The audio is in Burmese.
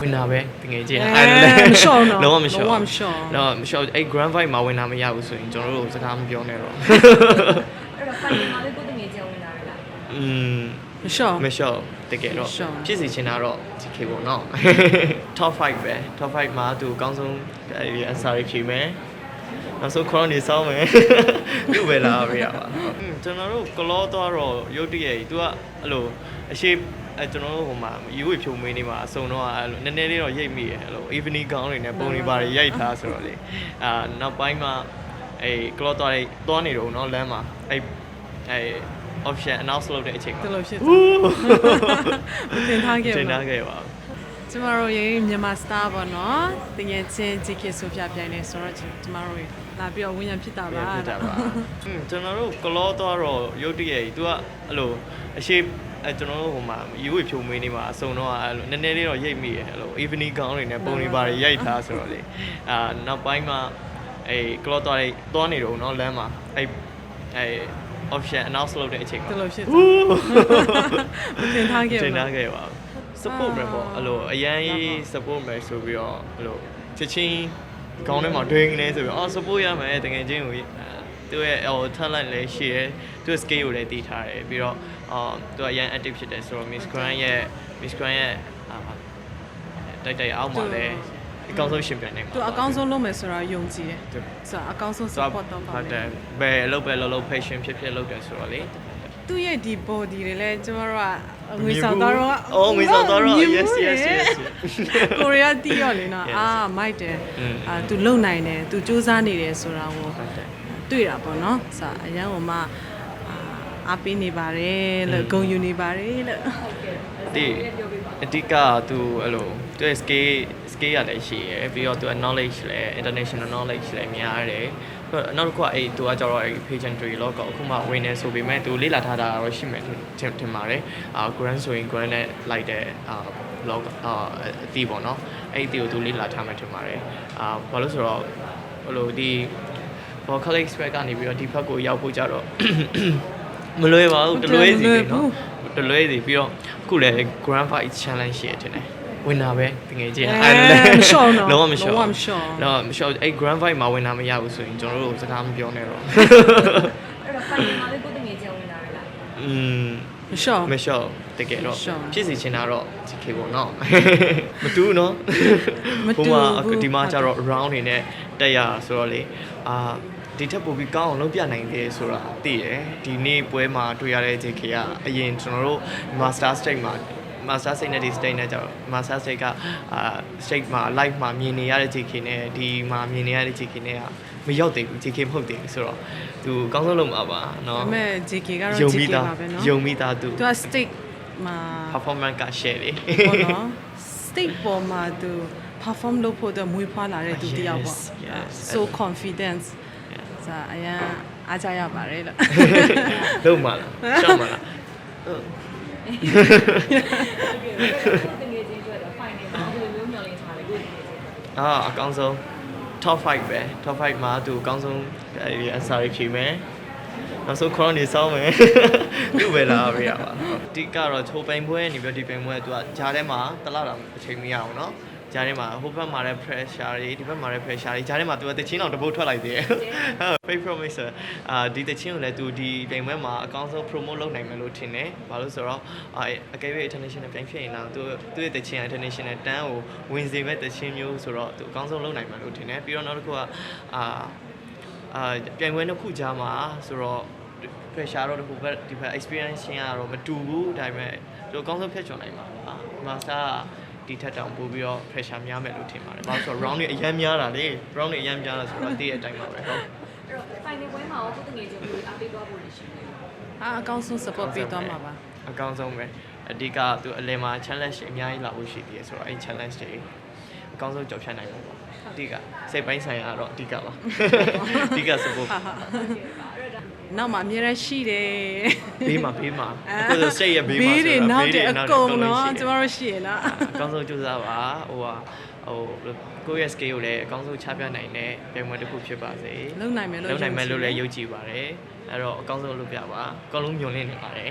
ဝင်တာပဲတကယ်ချင်းအဲအဲ့ဒါလည်းမလျှော့နော်လုံးဝမလျှော့လုံးဝမလျှော့တော့မလျှော့အဲ့ grand vibe မှာဝင်တာမရဘူးဆိုရင်ကျွန်တော်တို့စကားမပြောနဲ့တော့အဲ့တော့ဖိုင်နယ်မှာလေးကိုတငယ်ချင်းဝင်လာတယ်လားอืมမလျှော့မလျှော့တကယ်တော့မလျှော့ဖြစ်စီချင်တာတော့ GK ပေါ့နော် top 5ပဲ top 5မှာသူအကောင်းဆုံးအဲ့ဒီ answer ဖြေမယ် နောက်ဆုံး crown နေစောင်းမယ်သူ့ပဲလာရရပါอืมကျွန်တော်တို့ကလောသွားတော့ရုတ်တရက်ကြီးသူကအဲ့လိုအရှိအဲကျွန်တော်တို့ဟိုမှာယူဝဖြုံမင်းနေမှာအစုံတော့အဲ့လိုနည်းနည်းလေးတော့ရိတ်မိရအဲ့လို evening gown တွေနဲ့ပုံတွေပါတွေရိုက်ထားဆိုတော့လေအာနောက်ပိုင်းမှာအဲကလောသွားတွေသွားနေတော့เนาะလမ်းမှာအဲအဲ option announce လုပ်တဲ့အချိန်မှာ ဒီလိုဖြစ်သွားမသင်ထားခဲ့ တင် ပါ ထားခဲ့ပါဘူး ကျမတို့ရေမြန်မာ star ပေါ့နော်တကယ်ချင်းဂျီကေဆိုပြပြိုင်နေဆိုတော့ကျမတို့လာပြီးတော့ဝင်ရဖြစ်တာပါဖြစ်တာပါကျွန်တော်တို့ကလောသွားတော့ရုတ်တရက်ကြီး तू ကအဲ့လိုအရှိအဲကျွန်တော်တို့ဟိုမှာရွေးဖြုံမင်းနေမှာအစုံတော့အဲ့လိုနည်းနည်းလေးတော့ရိတ်မိတယ်အဲ့လို evening gown တွေနဲ့ပုံတွေပါတယ်ရိုက်ထားဆိုတော့လေအာနောက်ပိုင်းမှာအဲကလောသွားတဲ့သွားနေတော့နော်လမ်းမှာအဲအဲ option announce လုပ်တဲ့အချိန်မှာဘယ်လိုဖြစ်လဲမတင်ထားခဲ့ဘူးတင်ထားခဲ့ပါဘူး support ပဲပေါ့အဲ့လိုအရန်ကြီး support မယ်ဆိုပြီးတော့အဲ့လိုချက်ချင်းခေါင်းထဲမှာ drink နေဆိုပြီးအော် support ရမယ်တကယ်ချင်းကိုအဲသူ့ရဲ့ဟို talent လည်းရှိတယ်သူ့ skill ကိုလည်းတည်ထားတယ်ပြီးတော့အော်သူကအရန် active ဖြစ်တယ်ဆိုတော့ Miss Grant ရဲ့ Miss Grant ရဲ့အာတိုက်တိုက်အောက်မှာလည်းအကောင်းဆုံးရှင်ပြိုင်နိုင်မှာသူအကောင်းဆုံးလုပ်မယ်ဆိုတာယုံကြည်တယ်သူဆိုတော့အကောင်းဆုံးသွား support တော့ပါဟုတ်တမယ်ယ်ဘယ်အလုပ်ပဲလုပ်လို့ patient ဖြစ်ဖြစ်လုပ်တယ်ဆိုတော့လေ သူ့ရဲ့ဒီ body တွေလည်းကျမတို့ကငွေဆောင်တော့အော်ငွေဆောင်တော့မြင်ဘူး yes yes လေ yes ကိုရီးယားတီးရောလေနော် Yes. အာမိုက်တယ်อืมအာသူလုံနိုင်တယ်သူစူးစမ်းနေတယ်ဆိုတာကိုဟုတ်တယ်တွေ့တာပေါ့နော်ဆိုတော့အရန်ဟိုမှာအာအားပေးနေပါတယ်လို့ဂုဏ်ယူနေပါတယ်လို့ဒီအဓိကသူအဲ့လိုသူရဲ့ scale scale ရလည်းရှိရယ်ပြီးတော့သူက knowledge လည်း international knowledge လည်းများတယ် နောက်တစ်ခုကအဲ့သူကကျတော့အဲ့ pageantry လောကအခုမှဝင်နေဆိုပေမဲ့သူလေ့လာထားတာတော့ရှိမယ်ထင်ထင်ပါတယ်အာ grand ဆိုရင် grand နဲ့လိုက်တဲ့အာ blog အာအတီးပေါ့နော်အဲ့ဒီအတီးကိုသူလေ့လာထားမှထင်ပါတယ်အာဘာလို့ဆိုတော့ဟိုလိုဒီ vocal expert ကနေပြီးတော့ဒီဘက်ကိုရောက်ဖို့ကြတော့မလွယ်ပါဘူးတလွဲစီပဲနော်တလွဲစီပြီးတော့အခုလည်း grand fight challenge ရှိရတဲ့နေ ဝင်တာပဲတကယ်ချင်းအဲအဲ့ဒါလည်းမလျှော့နော်လုံးဝမလျှော့လုံးဝမလျှော့တော့မလျှော့အဲ့ grand fight မှာဝင်တာမရဘူးဆိုရင်ကျွန်တော်တို့စကားမပြောနဲ့တော့အဲ့တော့ဖိုင်နယ်မှာလေးကိုတငယ်ချင်းဝင်လာတယ်လားอืมမလျှော့မလျှော့တကယ်တော့မလျှော့ဖြစ်စီချင်တာတော့ GK ပေါ့နော်မတူဘူးနော်မတူဘူးဟိုမှာအခုဒီမှာကျတော့ round နေနဲ့တက်ရဆိုတော့လေအာဒီထက်ပိုပြီးကောင်းအောင်လုပ်ပြနိုင်တယ်ဆိုတာသိတယ်ဒီနေ့ပွဲမှာတွေ့ရတဲ့ JK ကအရင်ကျွန်တော်တို့ master stage မှာ master stage နဲ့ဒီ stage နဲ့ကျတော့ master stage ကအာ stage မှာ live မှာမြင်နေရတဲ့ JK နဲ့ဒီမှာမြင်နေရတဲ့ JK နဲ့ကမရောက်သေးဘူး JK မဟုတ်သေးဘူးဆိုတော့သူအကောင်းဆုံးလုပ်မှာပါ ဒါ เนาะ ပေမဲ့ JK ကတော့ ယုံ JK မိသား ပါပဲနော် ယုံမိသားသူ သူက state မှာ performance က share လေ ပေါ့နော် state ပေါ်မှာသူ perform လုပ်ဖို့အတွက်မွေးဖွားလာတဲ့သူတစ်ယောက်ပေါ့ Yes, yes. so confidence ဆိုအရင်အားကြရပါတယ်လို့ လုံးမလားရှောက်မလားဟု တယ်။တကယ်ကြီးအတွက်တော့ final မှာဘယ်လိုမျိုးမျှော်လင့်ထားလဲကိုယ်တကယ်ကြီးအတွက်။အာအကောင်းဆုံး top 5ပဲ top 5မှာသူအကောင်းဆုံးအဲဒီ answer တွေဖြေမယ်။နောက်ဆုံး crown နေစောင်းမယ်။သူ့ပဲလားပြရပါ။အတိကတော့ချိုးပိန်ပွဲနေပြီးဒီပိန်ပွဲကသူကဂျားထဲမှာတလောက်တာအချိန်မရအောင်နော်။ ဂျားထဲမှာဟိုဘက်မှာလည်း pressure တွေဒီဘက်မှာလည်း pressure တွေဂျားထဲမှာသူကတချင်းအောင်တပုတ်ထွက်လိုက်သေးတယ်ဟုတ် fake promise အာဒီတချင်းကိုလည်းသူဒီပိန်ပွဲမှာအကောင်းဆုံး promote လုပ်နိုင်မယ်လို့ထင်တယ်ဘာလို့ဆိုတော့အာအကယ်၍ international ပြန်ဖြစ်ရင်တော့သူသူ့ရဲ့တချင်း international တန်းကိုဝင်စေမဲ့တချင်းမျိုးဆိုတော့သူအကောင်းဆုံးလုပ်နိုင်မယ်လို့ထင်တယ်ပြီးတော့နောက်တစ်ခုကအာအာပြိုင်ပွဲတစ်ခုကြားမှာဆိုတော့ pressure တော့ဒီဘက်ဒီဘက် experience ရှင်းရတော့မတူဘူးဒါပေမဲ့သူအကောင်းဆုံးဖြတ်ချွန်နိုင်ပါပါ master ဒီထက်တောင်ပို့ပြီးတော့ pressure များမယ်လို့ထင်ပါတယ်။ဘာလို့ဆိုတော့ round တွေအရင်များတာလေ round တွေအရင်များတာဆိုတော့တည့်ရဲ့အတိုင်းပါပဲဟုတ်အဲ့တော့ဖိုင်နယ်ပွဲမှာရောကိုတငယ်ချင်းကိုအားပေးသွားဖို့ရှိတယ်အာအကောင်းဆုံး support ပေးသွားမှာပါအကောင်းဆုံးပဲအဓိကသူအလယ်မှာ challenge တွေအများကြီးလာဖို့ရှိသေးတယ်ဆိုတော့အဲ့ challenge တွေအကောင်းဆုံးကြော်ဖြတ်နိုင်မှာပေါ့အဓိကစိတ်ပိုင်းဆိုင်ရာတော့အဓိကပါအဓိက support နောက်မှာအများရရှိတယ်ဘေးမှာဘေးမှာအခုဆိုစိတ်ရဲ့ဘေးမှာဘေးတွေဆိုတာနောက်တယ်အကုန်လုံးနော်ရှိတယ်ကျမတို့ရှိရနော်အကောင်းဆုံးကြိုးစားပါဟိုဟာဟိုကိုယ့်ရဲ့ skill ကိုလည်းအကောင်းဆုံးချပြနိုင်တဲ့ပြန်ပွဲတစ်ခုဖြစ်ပါစေလုံနိုင်မယ်လို့လုံနိုင်မယ်လို့လည်းယုံယုံကြည်ကြည်ပါတယ်အဲ့တော့အကောင်းဆုံးလုပ်ပြပါအကောင်းလုံးညွန်လင့်နေပါတယ်